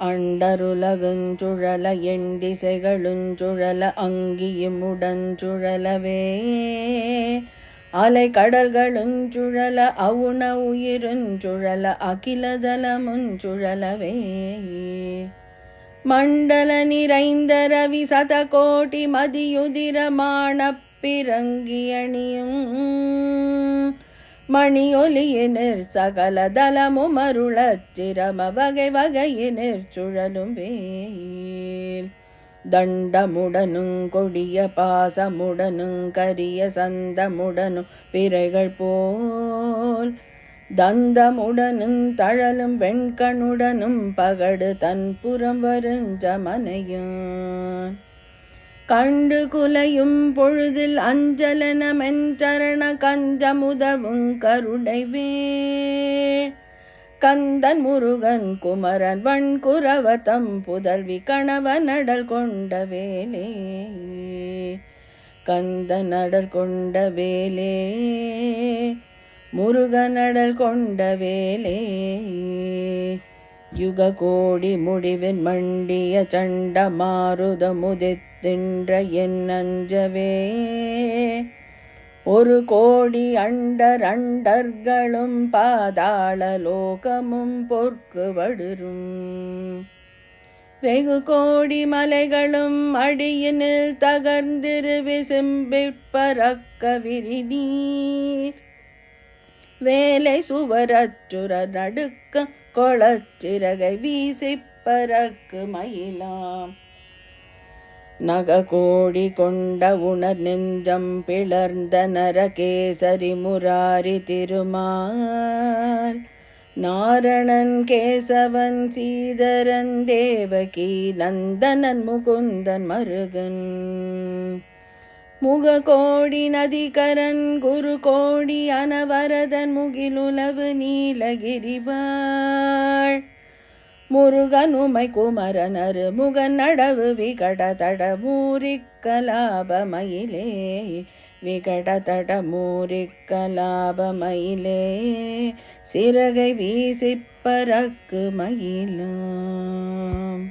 அண்டருலகுஞ்சுழல எண் திசைகளுஞ்சுழல அங்கியும் உடஞ்சுழலவே அலை கடல்களுஞ்சுழல அவுண உயிருஞ்சுழல அகிலதலமுஞ்சுழலவே மண்டல நிறைந்த ரவி சதகோட்டி மதியுதிரமான பிறங்கியணியும் மணியொலியினிர் சகல தலமும் அருளச் சிரம வகை வகையினிர் சுழலும் வேயில் தண்டமுடனும் கொடிய பாசமுடனும் கரிய சந்தமுடனும் பிறைகள் போல். தந்தமுடனும் தழலும் வெண்கணுடனும் பகடு தன் புறம் வருஞ்சமனையும் கண்டு குலையும் பொழுதில் அஞ்சலனமென்றரண கஞ்சமுதவும் கருடைவே கந்தன் முருகன் குமரன் வண்குறவர் தம் புதல்வி கணவன் அடல் கொண்ட வேலே. கந்தன் அடல் கொண்ட வேலே. முருகனடல் கொண்ட வேலே. யுக கோடி முடிவின் மண்டிய சண்ட மாருத முதித்தின்ற என் அஞ்சவே ஒரு கோடி அண்டர் அண்டர்களும் பாதாள லோகமும் பொற்கு வடுரும் வெகு கோடி மலைகளும் அடியினில் தகர்ந்திரு விசும்பிப்பறக்க விரிநீர். வேலை சுவரற்றுற நடுக்க கொளச்சிறகை வீசி பறக்கு மயிலாம். நககோடி கொண்ட உணர் நெஞ்சம் பிளர்ந்த நரகேசரி முராரி திருமால். நாரணன் கேசவன் சீதரன் தேவகி நந்தனன் முகுந்தன் மருகன். முககோடி நதிகரன் குரு கோடி அனவரதன் முகிலுலவு நீலகிரிவாள். முருகனுமை குமரனரு முகன் நடவு விகட தட மூரிக்கலாபமயிலே விகட தட மூரிக்கலாபமயிலே சிறகை வீசிப்பறக்கு மயிலும்.